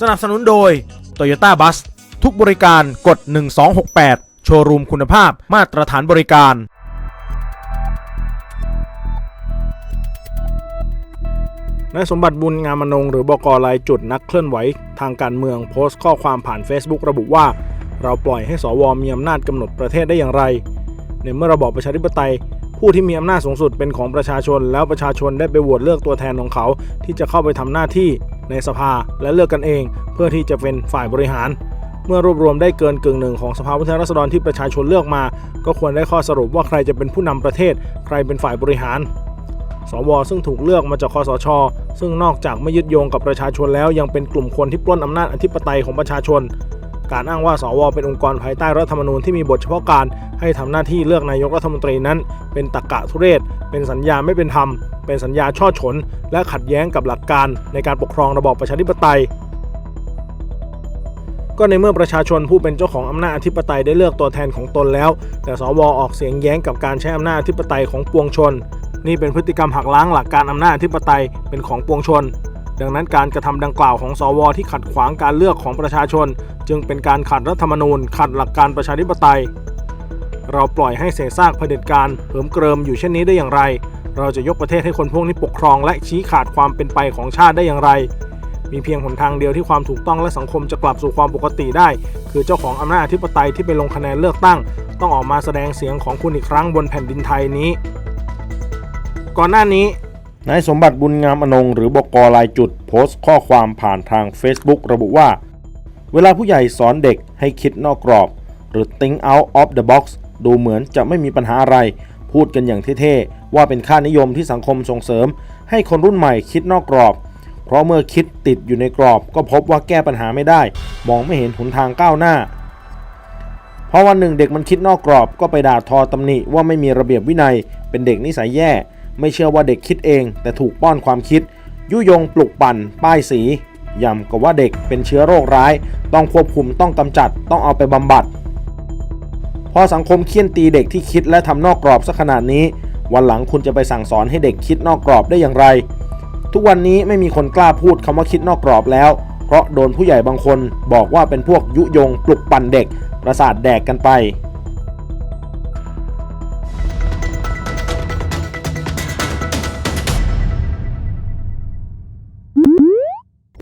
สนับสนุนโดย Toyota Bus ทุกบริการกด 1268 โชว์รูมคุณภาพมาตรฐานบริการ นายสมบัติบุญงามนงหรือบกรายจุดนักเคลื่อนไหว ทางการเมืองโพสต์ข้อความผ่าน Facebook ระบุว่า เราปล่อยให้สวมีอำนาจกำหนดประเทศได้อย่างไร ในเมื่อระบอบประชาธิปไตยผู้ที่มีอำนาจสูงสุดเป็นของประชาชน แล้วประชาชนได้ไปโหวตเลือกตัวแทนของเขา ที่จะเข้าไปทำหน้าที่ ในสภาและเลือกกันเอง เพื่อที่จะเป็นฝ่ายบริหาร เมื่อรวบรวมได้เกินกึ่งหนึ่งของสภาผู้แทนราษฎรที่ประชาชนเลือกมา ก็ควรได้ข้อสรุปว่าใครจะเป็นผู้นำประเทศ ใครเป็นฝ่ายบริหารสวซึ่งถูกเลือกมาจากคอสช ซึ่งนอกจากไม่ยึดโยงกับประชาชนแล้วยังเป็นกลุ่มคนที่ปล้นอำนาจอธิปไตยของประชาชน การอ้างว่าสวเป็นองค์กรภายใต้รัฐธรรมนูญที่มีบทเฉพาะการให้ทำหน้าที่เลือกนายกรัฐมนตรีนั้น เป็นตรกะทุเรศ เป็นสัญญาไม่เป็นธรรม เป็นสัญญาช่อฉน และขัดแย้งกับหลักการในการปกครองระบอบประชาธิปไตยก็ในเมื่อประชาชนผู้เป็นเจ้าของอำนาจอธิปไตยได้เลือกตัวแทนของตนแล้ว แต่สวออกเสียงแย้งกับการใช้อำนาจอธิปไตยของปวงชน นี่เป็นพฤติกรรมหักล้างหลักการอำนาจอธิปไตยเป็นของปวงชน ดังนั้นการกระทำดังกล่าวของสวที่ขัดขวางการเลือกของประชาชน จึงเป็นการขัดรัฐธรรมนูญ ขัดหลักการประชาธิปไตย เราปล่อยให้เศษซากเผด็จการเหิมเกริมอยู่เช่นนี้ได้อย่างไร เราจะยกประเทศให้คนพวกนี้ปกครอง และชี้ขาดความเป็นไปของชาติได้อย่างไร มีเพียงหนทางเดียวที่ความถูกต้องและสังคมจะกลับสู่ความปกติได้ คือเจ้าของอำนาจอธิปไตยที่ไปลงคะแนนเลือกตั้ง ต้องออกมาแสดงเสียงของคุณอีกครั้งบนแผ่นดินไทยนี้ ก่อนหน้านี้ นายสมบัติบุญงามอนงหรือบกลายจุดโพสต์ข้อความผ่านทาง Facebook ระบุว่า เวลาผู้ใหญ่สอนเด็กให้คิดนอกกรอบ หรือ think out of the box ดูเหมือนจะไม่มีปัญหาอะไร พูดกันอย่างเท่ๆ ว่าเป็นค่านิยมที่สังคมส่งเสริม ให้คนรุ่นใหม่คิดนอกกรอบ เพราะเมื่อคิดติดอยู่ในกรอบ ก็พบว่าแก้ปัญหาไม่ได้ มองไม่เห็นหนทางก้าวหน้าพอวันหนึ่งเด็กมันคิดนอกกรอบก็ไปด่าทอตำหนิว่าไม่มีระเบียบวินัย เป็นเด็กนิสัยแย่ ไม่เชื่อว่าเด็กคิดเอง แต่ถูกป้อนความคิด ยุยงปลุกปั่น ป้ายสีย่ำกับว่าเด็กเป็นเชื้อโรคร้าย ต้องควบคุมต้องกำจัด ต้องเอาไปบำบัด พอสังคมเคี่ยนตีเด็กที่คิดและทำนอกกรอบสักขนาดนี้ วันหลังคุณจะไปสั่งสอนให้เด็กคิดนอกกรอบได้อย่างไร ทุกวันนี้ไม่มีคนกล้าพูดคำว่าคิดนอกกรอบแล้ว เพราะโดนผู้ใหญ่บางคนบอกว่าเป็นพวกยุยงปลุกปั่นเด็กประสาทแดกกันไป